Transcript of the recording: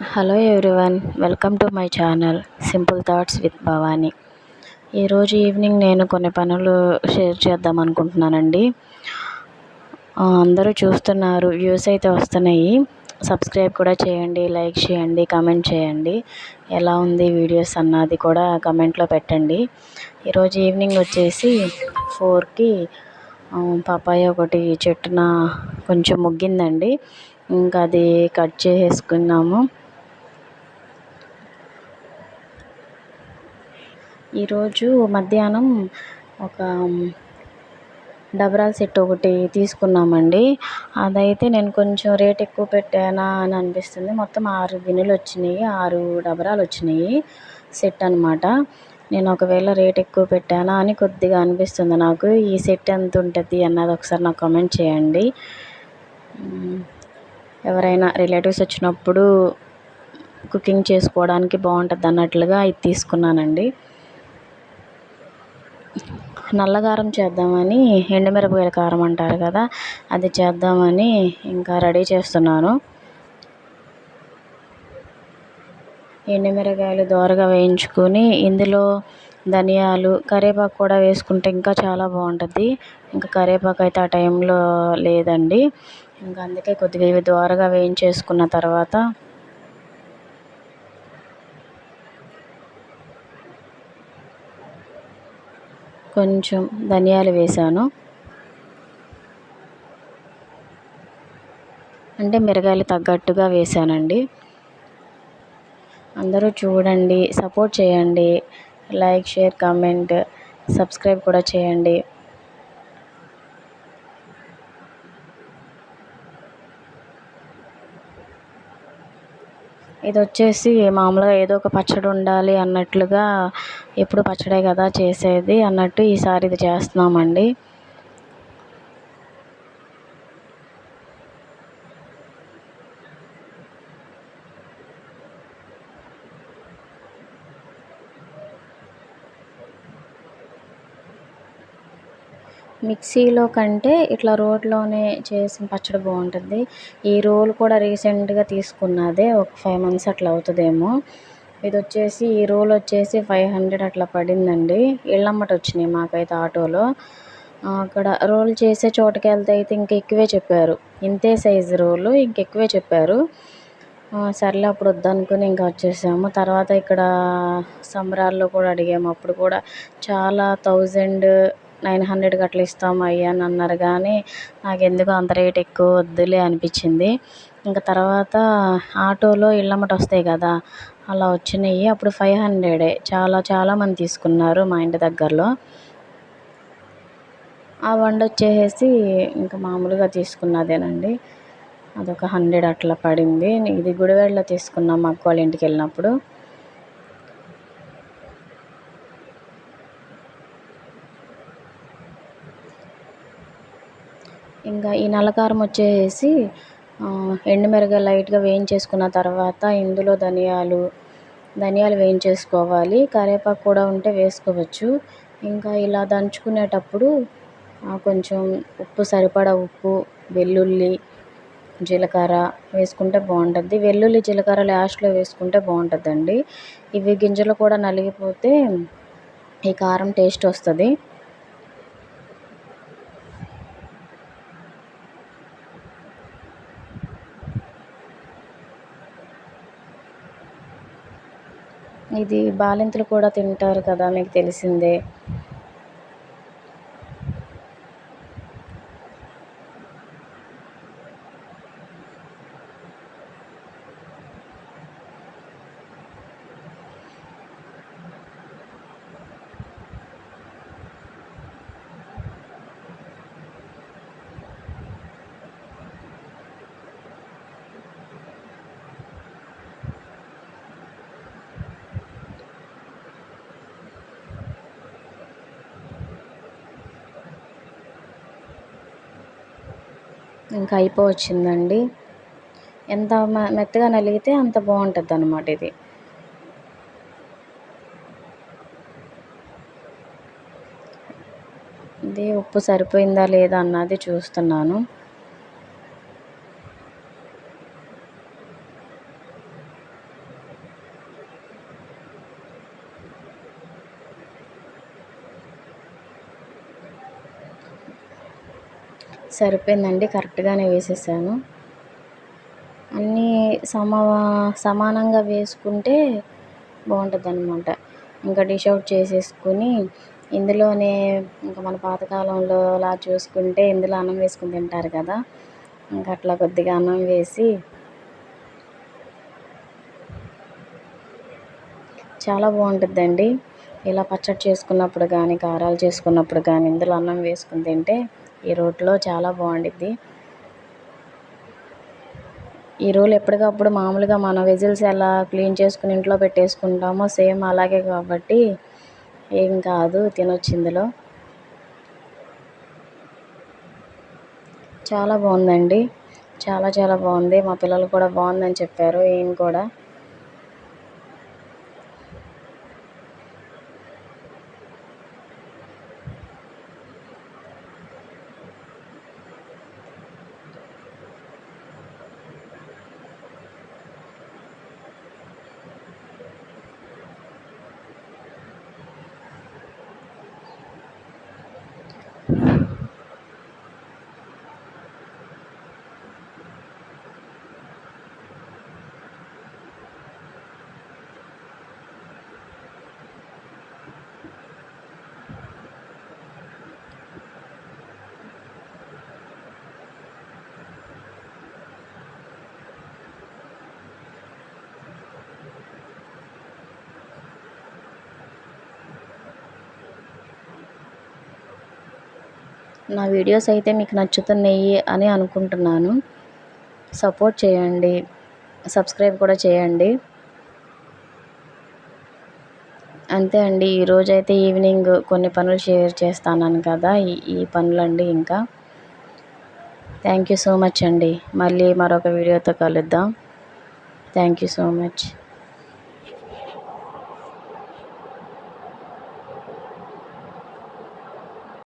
Hello everyone welcome to my channel simple thoughts with Bhavani. ఈరోజు evening నేను కొన్ని పనులు షేర్ చేద్దాం అనుకుంటున్నానండి. అందరూ చూస్తున్నారు వ్యూస్ అయితే వస్తున్నాయి. సబ్స్క్రైబ్ కూడా చేయండి లైక్ చేయండి కామెంట్ చేయండి. ఎలా ఉంది వీడియోస్ అన్నది కూడా కమెంట్లో పెట్టండి. ఈరోజు ఈవినింగ్ వచ్చేసి ఫోర్కి పాపాయ ఒకటి చెట్టున కొంచెం ముగ్గిందండి. ఇంకా అది కట్ చేసేసుకున్నాము ఈరోజు మధ్యాహ్నం ఒక డబరాల సెట్ ఒకటి తీసుకున్నామండి. అదైతే నేను కొంచెం రేట్ ఎక్కువ పెట్టానా అని అనిపిస్తుంది. మొత్తం ఆరు గిన్నెలు వచ్చినాయి. ఆరు డబరాలు వచ్చినాయి సెట్ అనమాట నేను ఒకవేళ రేట్ ఎక్కువ పెట్టానా అని కొద్దిగా అనిపిస్తుంది నాకు. ఈ సెట్ ఎంత ఉంటుంది అన్నది ఒకసారి నాకు కామెంట్ చేయండి. ఎవరైనా రిలేటివ్స్ వచ్చినప్పుడు కుకింగ్ చేసుకోవడానికి బాగుంటుంది అన్నట్లుగా ఇది తీసుకున్నానండి. నల్లగారం చేద్దామని ఎండుమిరపకాయల కారం అంటారు కదా అది చేద్దామని ఇంకా రెడీ చేస్తున్నాను. ఎండుమిరకాయలు దోరగా వేయించుకొని ఇందులో ధనియాలు కరివేపాకు కూడా వేసుకుంటే ఇంకా చాలా బాగుంటుంది. ఇంకా కరివేపాకు అయితే ఆ టైంలో లేదండి. ఇంకా అందుకే కొద్దిగా ఇవి దోరగా వేయించేసుకున్న తర్వాత కొంచెం ధనియాలు వేసాను. అంటే మిరగాయలు తగ్గట్టుగా వేసానండి. అందరూ చూడండి సపోర్ట్ చేయండి. లైక్ షేర్ కామెంట్ సబ్స్క్రైబ్ కూడా చేయండి. ఇది వచ్చేసి మామూలుగా ఏదో ఒక పచ్చడి ఉండాలి అన్నట్లుగా ఎప్పుడు పచ్చడే కదా చేసేది అన్నట్టు ఈసారి ఇది చేస్తున్నామండి. మిక్సీలో కంటే ఇట్లా రోట్లోనే చేసిన పచ్చడి బాగుంటుంది. ఈ రోల్ కూడా రీసెంట్గా తీసుకున్నదే ఒక ఫైవ్ మంత్స్ అట్లా అవుతుందేమో. ఇది వచ్చేసి ఈ రోల్ వచ్చేసి ఫైవ్ హండ్రెడ్ అట్లా పడిందండి. ఇళ్ళమ్మట వచ్చినాయి మాకైతే ఆటోలో. అక్కడ రోల్ చేసే చోటుకి వెళ్తే అయితే ఇంక ఎక్కువే చెప్పారు. ఇంతే సైజు రోలు ఇంకెక్కువే చెప్పారు. సర్లే అప్పుడు వద్దనుకుని ఇంకా వచ్చేసాము. తర్వాత ఇక్కడ సంబరాల్లో కూడా అడిగాము. అప్పుడు కూడా చాలా థౌజండ్ నైన్ హండ్రెడ్కి అట్లా ఇస్తాం అయ్యా అని అన్నారు. కానీ నాకు ఎందుకు అంత రేట్ ఎక్కువ వద్దులే అనిపించింది. ఇంకా తర్వాత ఆటోలో ఇళ్ళమ్మట వస్తాయి కదా అలా వచ్చినాయి. అప్పుడు ఫైవ్ హండ్రెడే చాలా చాలామంది తీసుకున్నారు మా ఇంటి దగ్గరలో. ఆ వండ వచ్చేసి ఇంకా మామూలుగా తీసుకున్నదేనండి. అదొక హండ్రెడ్ అట్లా పడింది. ఇది గుడివాడలో తీసుకున్నాం మా అక్క వాళ్ళ ఇంటికి వెళ్ళినప్పుడు. ఇంకా ఈ నల్లకారం వచ్చేసి ఎండుమిరగాయలు లైట్గా వేయించేసుకున్న తర్వాత ఇందులో ధనియాలు ధనియాలు వేయించేసుకోవాలి. కరివేపాకు కూడా ఉంటే వేసుకోవచ్చు. ఇంకా ఇలా దంచుకునేటప్పుడు కొంచెం ఉప్పు సరిపడా ఉప్పు వెల్లుల్లి జీలకర్ర వేసుకుంటే బాగుంటుంది. వెల్లుల్లి జీలకర్ర లాస్ట్లో వేసుకుంటే బాగుంటుందండి. ఇవి గింజలు కూడా నలిగిపోతే ఈ కారం టేస్ట్ వస్తుంది. ఇది బాలింతలు కూడా తింటారు కదా మీకు తెలిసిందే. ఇంకా అయిపోవచ్చిందండి. ఎంత మెత్తగా నలిగితే అంత బాగుంటుంది అనమాట ఇది. ఇది ఉప్పు సరిపోయిందా లేదా అన్నది చూస్తున్నాను. సరిపోయిందండి. కరెక్ట్గానే వేసేసాను. అన్నీ సమా సమానంగా వేసుకుంటే బాగుంటుంది అనమాట ఇంకా డిష్ అవుట్ చేసేసుకుని ఇందులోనే ఇంకా మన పాతకాలంలో అలా చూసుకుంటే ఇందులో అన్నం వేసుకుని తింటారు కదా. ఇంకా అట్లా కొద్దిగా అన్నం వేసి చాలా బాగుంటుందండి. ఇలా పచ్చడి చేసుకున్నప్పుడు కానీ కారాలు చేసుకున్నప్పుడు కానీ ఇందులో అన్నం వేసుకుని తింటే ఈ రోట్లో చాలా బాగుండిద్ది. ఈ రోలు ఎప్పటికప్పుడు మామూలుగా మన వెజిల్స్ ఎలా క్లీన్ చేసుకుని ఇంట్లో పెట్టేసుకుంటామో సేమ్ అలాగే కాబట్టి ఏం కాదు తినొచ్చు ఇందులో. చాలా బాగుందండి. చాలా చాలా బాగుంది. మా పిల్లలు కూడా బాగుందని చెప్పారు ఈయన కూడా. నా వీడియోస్ అయితే మీకు నచ్చుతున్నాయి అని అనుకుంటున్నాను. సపోర్ట్ చేయండి. సబ్స్క్రైబ్ కూడా చేయండి. అంతే అండి. ఈరోజైతే ఈవినింగ్ కొన్ని పనులు షేర్ చేస్తాను కదా. ఈ ఈ పనులండి ఇంకా. థ్యాంక్ యూ సో మచ్ అండి. మళ్ళీ మరొక వీడియోతో కలుద్దాం. Thank you so much.